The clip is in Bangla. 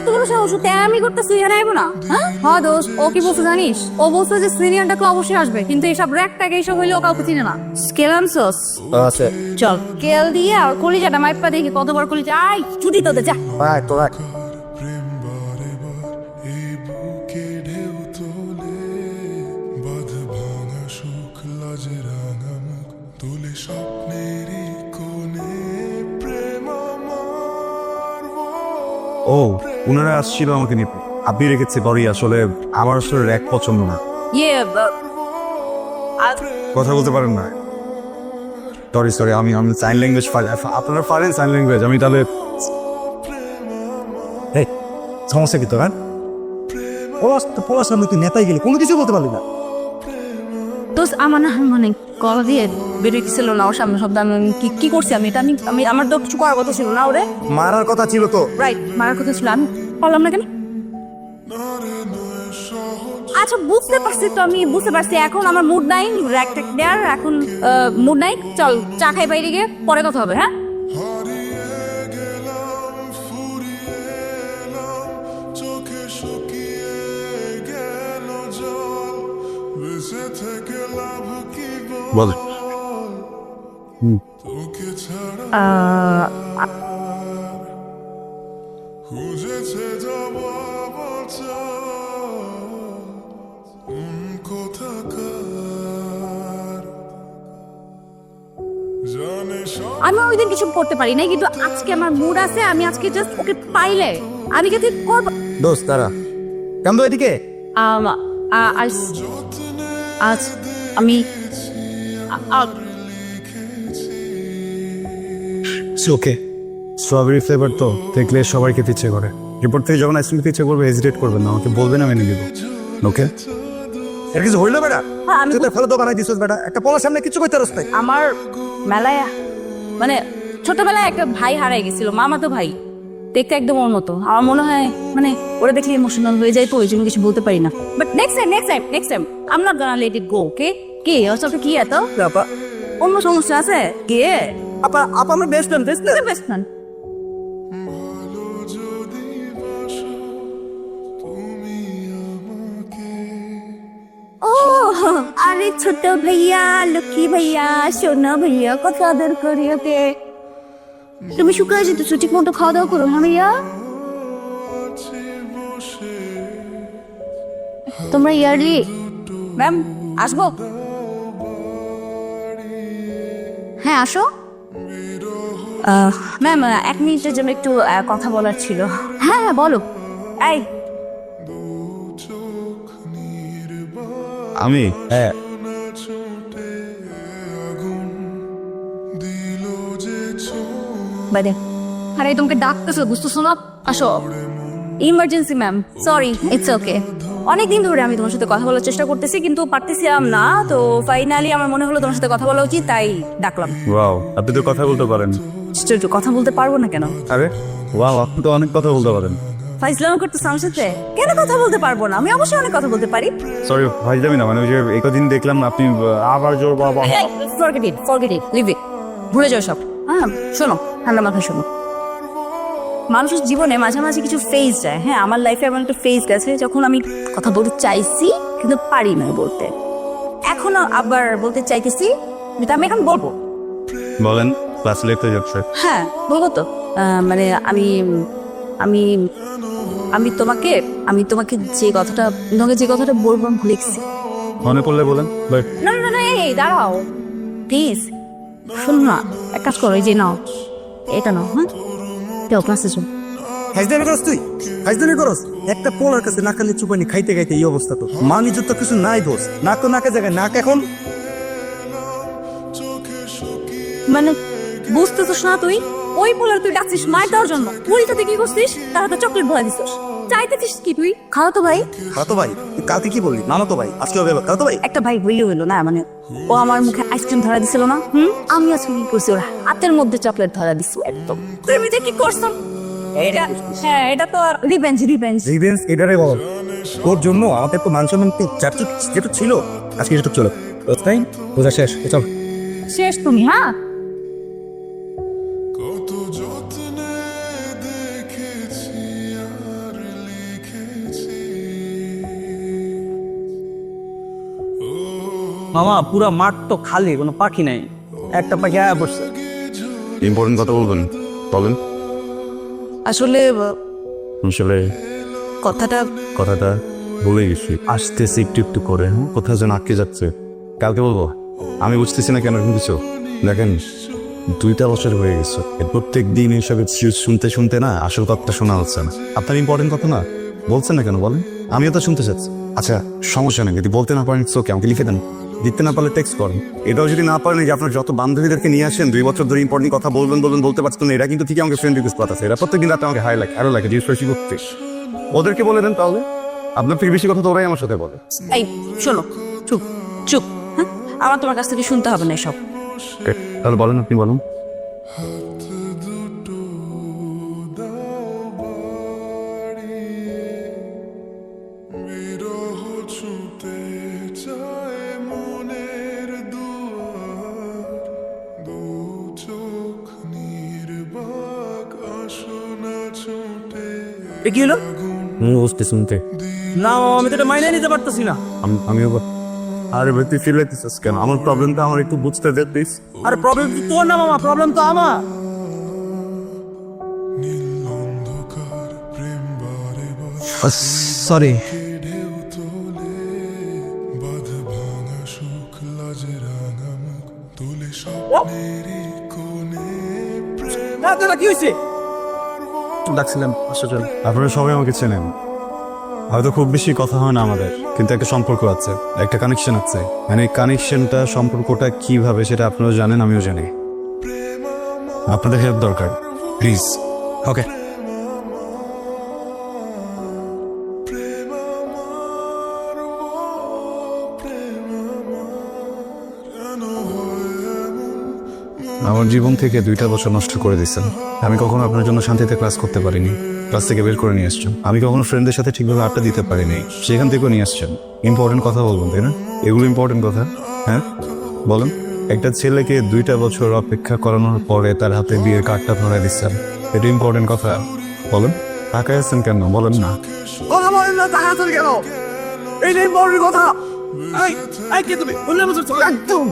এত বড় সাহস তে আমি করতে এখানে আইবো না। হ্যাঁ? হ্যাঁ দোস্ত ও কি বলছে জানিস? ও বলছে যে সিনিয়রটাকে অবশ্যই আসবে কিন্তু এইসব র্যাক ট্যাগ এইসব হইলে ও কাউকে চিনে না। স্কেল সস আছে। চল কেল দিয়ে আর কলিজাটা মাইপা দেখি কতবার কলিজা আই ছুটি তোদের যা। ভাই তোরা। ও ওনারা আসছিল আমাকে নিতে আপনি রেখেছে পরেই আসলে আমার আসলে র্যাক পছন্দ না। ইয়ে কথা বলতে পারেন না। সরি সরি আমি আমি সাইন ল্যাঙ্গুয়েজ আপনারা পারেন সাইন ল্যাঙ্গুয়েজ আমি তাহলে সমস্যা কি তোর পলাশ আমি তুই নেতাই গেলে কোনো কিছু বলতে পারলি না। দোস্ত আমার না মানে কলা দিয়ে বেরিয়ে গেছিল না ওর সামনে শব্দ আমি কি কি করছি আমি? এটা আমি আমি আমার তো কিছু করার কথা ছিল না ওরে। মারার কথা ছিল তো। রাইট মারার কথা ছিল। আমি পারলাম না কেন? আচ্ছা বুঝতে পারছি তো আমি বুঝতে পারছি। এখন আমার মুড নাই র্যাক ট্যাক দেয়ার এখন মুড নাই। চল চা খাই বাইরে গিয়ে পরে কথা হবে হ্যাঁ? বল সব আমি ওই দিন কিছু করতে পারি নাই কিন্তু আজকে আমার মুড আছে আমি আজকে জাস্ট ওকে পাইলে আমি কি তুই করব? দোস্ত তারা কেমন এদিকে। আজ আজ আমি ওকে স্ট্রবেরি ফ্লেভার তো দেখলে সবাই খেতে ইচ্ছে করে। এরপর থেকে যখন আইসক্রিম খেতে ইচ্ছে করবে হেজিটেট করবেন না আমাকে বলবেন আমি এনে দিব ওকে এর কিছু হইল বেটা? হ্যাঁ, আমি তো ফেলে বানাই দিছিস বেটা। একটা পলাশ সামনে কিছু কইতে রাস্তায় আমার মেলায় মানে ছোটবেলায় একটা ভাই হারাই গেছিল মামা তো ভাই। দেখতে একদম ওর মতো। আমার মনে হয় মানে ওরা দেখলে ইমোশনাল হয়ে যায় তো ওই জন্য কিছু বলতে পারি না। But next time next time next time I'm not gonna let it go okay কি ওর সাথে কি এত? আপা। অন্য সমস্যা আছে? কে? আপা আপা আমার best friend best best friend আরে ছোট ভাইয়া লক্ষ্মী ভাইয়া সোনা ভাইয়া কত আদর করি ওকে। তুমি শুকায় যেতেছো ঠিক মতো খাওয়া দাওয়া করো হ্যাঁ ভাইয়া? তোমরা ইয়ারলি? ম্যাম আসব? হ্যাঁ আসো। ম্যাম এক মিনিটের জন্য একটু কথা বলার ছিল। হ্যাঁ হ্যাঁ বলো। এই। আমি? হ্যাঁ। বাইরে আরে তোমাকে ডাকতেছো বুঝতেছো না? আসো। Emergency ma'am sorry it's okay অনেকদিন ধরে আমি তোমার সাথে কথা বলার চেষ্টা করতেছি কিন্তু পারতেছিলাম না। তো ফাইনালি আমার মনে হলো তোমার সাথে কথা বলা উচিত তাই ডাকলাম। ওয়াও আপনি তো কথা বলতে পারেন। কথা বলতে পারব না কেন? আরে ওয়াও আপনি তো অনেক কথা বলতে পারেন। ফাইজলাম করতেছ আমার সাথে? কেন কথা বলতে পারব না? আমি অবশ্যই অনেক কথা বলতে পারি। সরি যাবি না মানে ওই যে একদিন দেখলাম আপনি আবার জোর বাবা। Forget it forget it leave it ভুলে যাও সব। হ্যাঁ শোনো ঠান্ডা মাথায় শোনো। মানুষের জীবনে মাঝে মাঝে কিছু ফেজ যায়। হ্যাঁ আমার লাইফে এমন একটা ফেজ গেছে যখন আমি কথা বলতে চাইছি কিন্তু পারি না বলতে। এখনও আবার বলতে চাইতেছি যেটা আমি এখন বলব। বলেন ক্লাস হয়ে যাচ্ছে। হ্যাঁ বলব তো। মানে আমি আমি আমি তোমাকে আমি তোমাকে যে কথাটা তোমাকে যে কথাটা বলব আমি ভুলে গেছি। মনে পড়লে বলেন না না না এই দাঁড়াও। প্লিজ শোনো না এক কাজ করো এই যে নাও এটা নাও হ্যাঁ? যাও ক্লাসে চল হাইজদানি করস তুই? হাইজদানি করস? একটা পোলার কাছে চুপানি খাইতে খাইতে এই অবস্থা তো। মান ইজ্জত তো কিছু নাই দোষ নাক নাকে জায়গায় নাক এখন? মানে বুঝতেছিস না তুই? ওই পোলার তুই ডাকছিস মার দেওয়ার জন্য। কি করছিস? তার হাতে চকলেট ভরা দিছিস। চাইতেছিস কি তুই? খাওয়া তো ভাই। খাতো ভাই? তুই কালকে কি বললি? মানো তো ভাই? আজকে হবে খাতো ভাই? একটা ভাই হইলে হইল না মানে ও আমার মুখে আইসক্রিম ধরা দিছিল না। হুম? আমি আজকে কি করছি ওর? হাতের মধ্যে চকলেট ধরা দিছি একদম। এটা হ্যাঁ এটা তো রিভেঞ্জ রিভেঞ্জ রিভেঞ্জ এটারে বল। তোর জন্য আমাদের তো মান সম্মান চারটি যেটা ছিল আজকে যেটা চলো। তাই? বোঝা শেষ। চল। শেষ তুমি হ্যাঁ? মামা পুরা মাঠ তো খালি কোনো পাখি নাই। একটা পাখি আয়া বসছে। ইম্পর্টেন্ট কথা বলবেন। বলেন। আসলে আসলে কথাটা কথাটা বলে গেছি। আসতেছি একটু একটু করে হ্যাঁ কোথাও যেন আটকে যাচ্ছে। কালকে বলব আমি বুঝতেছি না কেন এরকম কিছু। দেখেন দুইটা বছর হয়ে গেছে। এর প্রত্যেক দিন এইসব শুনতে শুনতে না আসল কথাটা শোনা হচ্ছে না। আপনার ইম্পর্টেন্ট কথা না? বলছেন না কেন? বলেন। আমিও তো শুনতে চাচ্ছি। আচ্ছা সমস্যা নেই। যদি বলতে না পারেন ওকে আমাকে লিখে দেন। দিতে না পারলে টেক্সট করেন এটাও যদি না পারেন যে আপনার যত বান্ধবীদেরকে নিয়ে আসেন দুই বছর ধরে ইম্পর্টেন্ট কথা বলবেন বলবেন বলতে পারছেন না এরা কিন্তু ঠিক আমাকে ফ্রেন্ড রিকোয়েস্ট পাঠাচ্ছে। এরা প্রত্যেকদিন রাতে আমাকে হাই লাগে আরও লাগে জিজ্ঞেস করছি করতে ওদেরকে বলে দেন তাহলে। আপনার থেকে বেশি কথা তো ওরাই আমার সাথে বলে। এই শোনো চুপ চুপ হ্যাঁ আমার তোমার কাছ থেকে শুনতে হবে না এসব। তাহলে বলেন আপনি বলুন। এ কি হলো? বুঝতে শুনতে। না মামা আমি তো এটা মাইনে নিতে পারতেছি না। আম- আমিও বা- আরে ভাই তুই ফিল কেন? আমার প্রবলেমটা আমার একটু বুঝতে দে প্লিজ আরে প্রবলেম তো তোর না মামা প্রবলেম তো আমার। সরি না তোরা কি হয়েছে ডাকছিলাম আসলে আপনারা সবাই আমাকে চেনেন। হয়তো খুব বেশি কথা হয় না আমাদের কিন্তু একটা সম্পর্ক আছে একটা কানেকশন আছে। মানে এই কানেকশনটা সম্পর্কটা কীভাবে সেটা আপনারা জানেন আমিও জানি। আপনাদের হেল্প দরকার প্লিজ ওকে আমার জীবন থেকে দুইটা বছর নষ্ট করে দিচ্ছেন আমি কখনো আপনার জন্য শান্তিতে ক্লাস করতে পারিনি। ক্লাস থেকে বের করে নিয়ে আসছেন। আমি কখনো ফ্রেন্ডদের সাথে ঠিকভাবে আড্ডা দিতে পারিনি। সেখান থেকেও নিয়ে আসছেন। ইম্পর্টেন্ট কথা বলবেন তাই না? এগুলো ইম্পর্টেন্ট কথা। হ্যাঁ? বলেন। একটা ছেলেকে দুইটা বছর অপেক্ষা করানোর পরে তার হাতে বিয়ের কার্ডটা ধরাই দিচ্ছেন। এটা ইম্পর্টেন্ট কথা। বলেন। টাকা আছেন কেন? বলেন না। কথা বলেন না কেন? নেই বড় কথা। এই এই কে তুমি? বললে একদম।